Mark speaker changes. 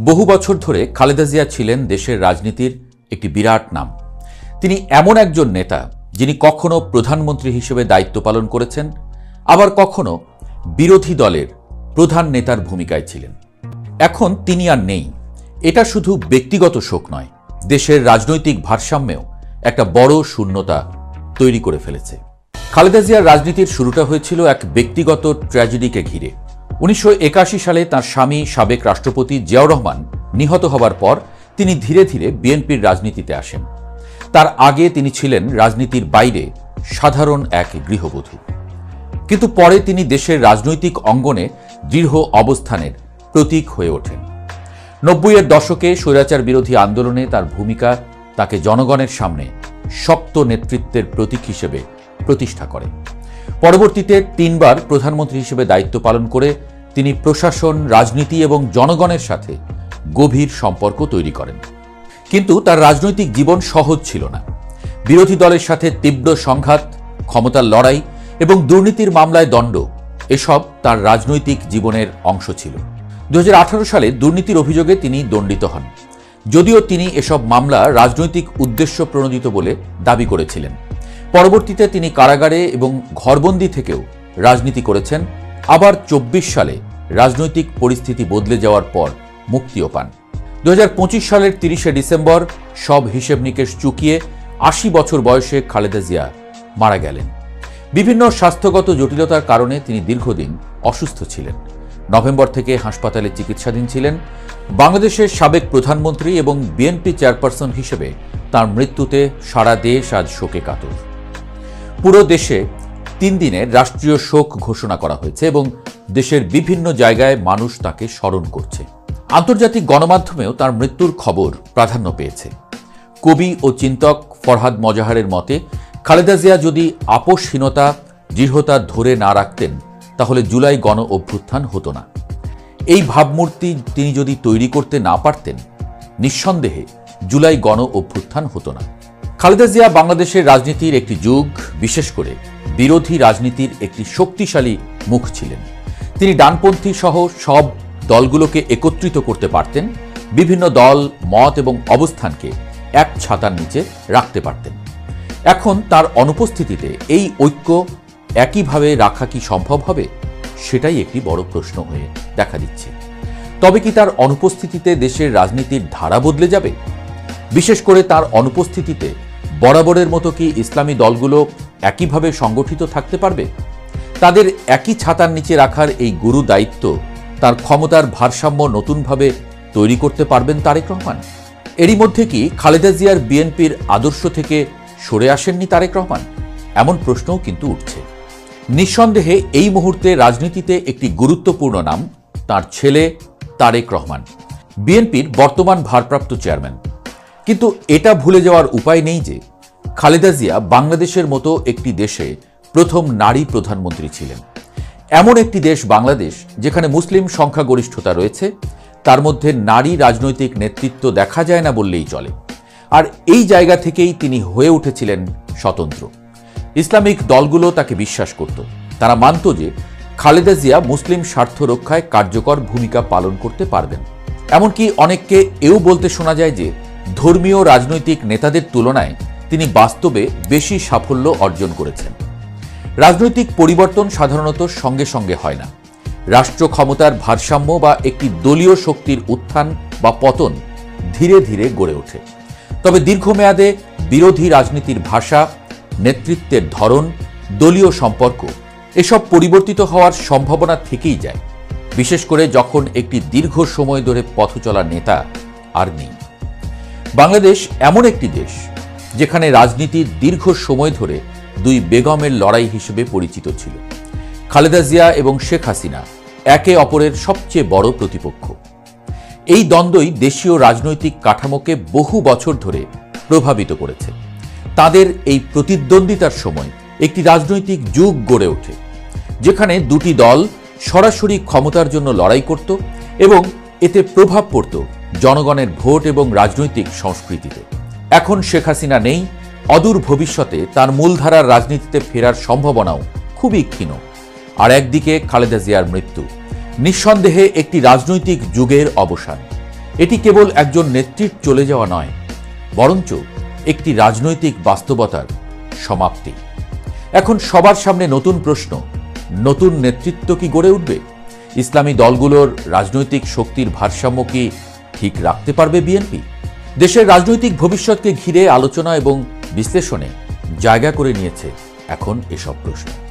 Speaker 1: বহু বছর ধরে খালেদা জিয়া ছিলেন দেশের রাজনীতির একটি বিরাট নাম। তিনি এমন একজন নেতা যিনি কখনো প্রধানমন্ত্রী হিসেবে দায়িত্ব পালন করেছেন, আবার কখনো বিরোধী দলের প্রধান নেতার ভূমিকায় ছিলেন। এখন তিনি আর নেই। এটা শুধু ব্যক্তিগত শোক নয়, দেশের রাজনৈতিক ভারসাম্যেও একটা বড় শূন্যতা তৈরি করে ফেলেছে। খালেদা জিয়ার রাজনীতির শুরুটা হয়েছিল এক ব্যক্তিগত ট্র্যাজেডিকে ঘিরে। উনিশশো একাশি সালে তার স্বামী সাবেক রাষ্ট্রপতি জিয়াউর রহমান নিহত হবার পর তিনি ধীরে ধীরে বিএনপির রাজনীতিতে আসেন। তার আগে তিনি ছিলেন রাজনীতির বাইরে সাধারণ এক গৃহবধূ। কিন্তু পরে তিনি দেশের রাজনৈতিক অঙ্গনে দৃঢ় অবস্থানের প্রতীক হয়ে ওঠেন। নব্বইয়ের দশকে স্বৈরাচার বিরোধী আন্দোলনে তার ভূমিকা তাকে জনগণের সামনে শক্ত নেতৃত্বের প্রতীক হিসেবে প্রতিষ্ঠা করে। পরবর্তীতে তিনবার প্রধানমন্ত্রী হিসেবে দায়িত্ব পালন করে তিনি প্রশাসন, রাজনীতি এবং জনগণের সাথে গভীর সম্পর্ক তৈরি করেন। কিন্তু তার রাজনৈতিক জীবন সহজ ছিল না। বিরোধী দলের সাথে তীব্র সংঘাত, ক্ষমতার লড়াই এবং দুর্নীতির মামলায় দণ্ড, এসব তার রাজনৈতিক জীবনের অংশ ছিল। দু হাজার আঠারো সালে দুর্নীতির অভিযোগে তিনি দণ্ডিত হন। যদিও তিনি এসব মামলা রাজনৈতিক উদ্দেশ্য প্রণোদিত বলে দাবি করেছিলেন। পরবর্তীতে তিনি কারাগারে এবং ঘরবন্দি থেকেও রাজনীতি করেছেন। আবার চব্বিশ সালে রাজনৈতিক পরিস্থিতি বদলে যাওয়ার পর মুক্তিও পান। দু হাজার পঁচিশ সালের তিরিশে ডিসেম্বর সব হিসেব নিকেশ চুকিয়ে আশি বছর বয়সে খালেদা জিয়া মারা গেলেন। বিভিন্ন স্বাস্থ্যগত জটিলতার কারণে তিনি দীর্ঘদিন অসুস্থ ছিলেন। নভেম্বর থেকে হাসপাতালে চিকিৎসাধীন ছিলেন। বাংলাদেশের সাবেক প্রধানমন্ত্রী এবং বিএনপি চেয়ারপারসন হিসেবে তার মৃত্যুতে সারা দেশ আজ শোকে কাতর। পুরো দেশে তিন দিনের রাষ্ট্রীয় শোক ঘোষণা করা হয়েছে এবং দেশের বিভিন্ন জায়গায় মানুষ তাকে স্মরণ করছে। আন্তর্জাতিক গণমাধ্যমেও তার মৃত্যুর খবর প্রাধান্য পেয়েছে। কবি ও চিন্তক ফরহাদ মজাহারের মতে, খালেদা জিয়া যদি আপোষহীনতা, দৃঢ়তা ধরে না রাখতেন, তাহলে জুলাই গণ অভ্যুত্থান হতো না। এই ভাবমূর্তি তিনি যদি তৈরি করতে না পারতেন, নিঃসন্দেহে জুলাই গণ অভ্যুত্থান হতো না। খালেদা জিয়া বাংলাদেশের রাজনীতির একটি যুগ, বিশেষ করে বিরোধী রাজনীতির একটি শক্তিশালী মুখ ছিলেন। তিনি ডানপন্থী সহ সব দলগুলোকে একত্রিত করতে পারতেন, বিভিন্ন দল, মত এবং অবস্থানকে এক ছাতার নিচে রাখতে পারতেন। এখন তার অনুপস্থিতিতে এই ঐক্য একইভাবে রাখা কি সম্ভব হবে, সেটাই একটি বড় প্রশ্ন হয়ে দেখা দিচ্ছে। তবে কি তার অনুপস্থিতিতে দেশের রাজনীতির ধারা বদলে যাবে? বিশেষ করে তার অনুপস্থিতিতে বরাবরের মতো কি ইসলামী দলগুলো একইভাবে সংগঠিত থাকতে পারবে? তাদের একই ছাতার নিচে রাখার এই গুরু দায়িত্ব তার ক্ষমতার ভারসাম্য নতুনভাবে তৈরি করতে পারবেন তারেক রহমান। এরই মধ্যে কি খালেদা জিয়ার বিএনপির আদর্শ থেকে সরে আসেননি তারেক রহমান? এমন প্রশ্নও কিন্তু উঠছে। নিঃসন্দেহে এই মুহূর্তে রাজনীতিতে একটি গুরুত্বপূর্ণ নাম তার ছেলে তারেক রহমান। বিএনপির বর্তমান ভারপ্রাপ্ত চেয়ারম্যান। কিন্তু এটা ভুলে যাওয়ার উপায় নেই যে খালেদা জিয়া বাংলাদেশের মতো একটি দেশে প্রথম নারী প্রধানমন্ত্রী ছিলেন। এমন একটি দেশ বাংলাদেশ যেখানে মুসলিম সংখ্যাগরিষ্ঠতা রয়েছে, তার মধ্যে নারী রাজনৈতিক নেতৃত্ব দেখা যায় না বললেই চলে। আর এই জায়গা থেকেই তিনি হয়ে উঠেছিলেন স্বতন্ত্র। ইসলামিক দলগুলো তাকে বিশ্বাস করত। তারা মানত যে খালেদা জিয়া মুসলিম স্বার্থ রক্ষায় কার্যকর ভূমিকা পালন করতে পারবেন। এমনকি অনেককে এও বলতে শোনা যায় যে ধর্মীয় রাজনৈতিক নেতাদের তুলনায় তিনি বাস্তবে বেশি সাফল্য অর্জন করেছেন। রাজনৈতিক পরিবর্তন সাধারণত সঙ্গে সঙ্গে হয় না। রাষ্ট্র ক্ষমতার ভারসাম্য বা একটি দলীয় শক্তির উত্থান বা পতন ধীরে ধীরে গড়ে ওঠে। তবে দীর্ঘমেয়াদে বিরোধী রাজনীতির ভাষা, নেতৃত্বের ধরন, দলীয় সম্পর্ক এসব পরিবর্তিত হওয়ার সম্ভাবনা থেকেই যায়। বিশেষ করে যখন একটি দীর্ঘ সময় ধরে পথ চলা নেতা আর নেই। বাংলাদেশ এমন একটি দেশ যেখানে রাজনীতি দীর্ঘ সময় ধরে দুই বেগমের লড়াই হিসেবে পরিচিত ছিল। খালেদা জিয়া এবং শেখ হাসিনা একে অপরের সবচেয়ে বড় প্রতিপক্ষ। এই দ্বন্দ্বই দেশীয় রাজনৈতিক কাঠামোকে বহু বছর ধরে প্রভাবিত করেছে। তাদের এই প্রতিদ্বন্দ্বিতার সময় একটি রাজনৈতিক যুগ গড়ে ওঠে, যেখানে দুটি দল সরাসরি ক্ষমতার জন্য লড়াই করত এবং এতে প্রভাব পড়ত জনগণের ভোট এবং রাজনৈতিক সংস্কৃতিতে। এখন শেখ হাসিনা নেই, অদূর ভবিষ্যতে তার মূলধারার রাজনীতিতে ফেরার সম্ভাবনাও খুবই ক্ষীণ। আর একদিকে খালেদা জিয়ার মৃত্যু, নিঃসন্দেহে একটি রাজনৈতিক যুগের অবসান। এটি কেবল একজন নেত্রীর চলে যাওয়া নয়, বরঞ্চ একটি রাজনৈতিক বাস্তবতার সমাপ্তি। এখন সবার সামনে নতুন প্রশ্ন, নতুন নেতৃত্ব কি গড়ে উঠবে? ইসলামী দলগুলোর রাজনৈতিক শক্তির ভারসাম্য কি ঠিক রাখতে পারবে বিএনপি? দেশের রাজনৈতিক ভবিষ্যৎকে ঘিরে আলোচনা এবং বিশ্লেষণে জায়গা করে নিয়েছে এখন এসব প্রশ্ন।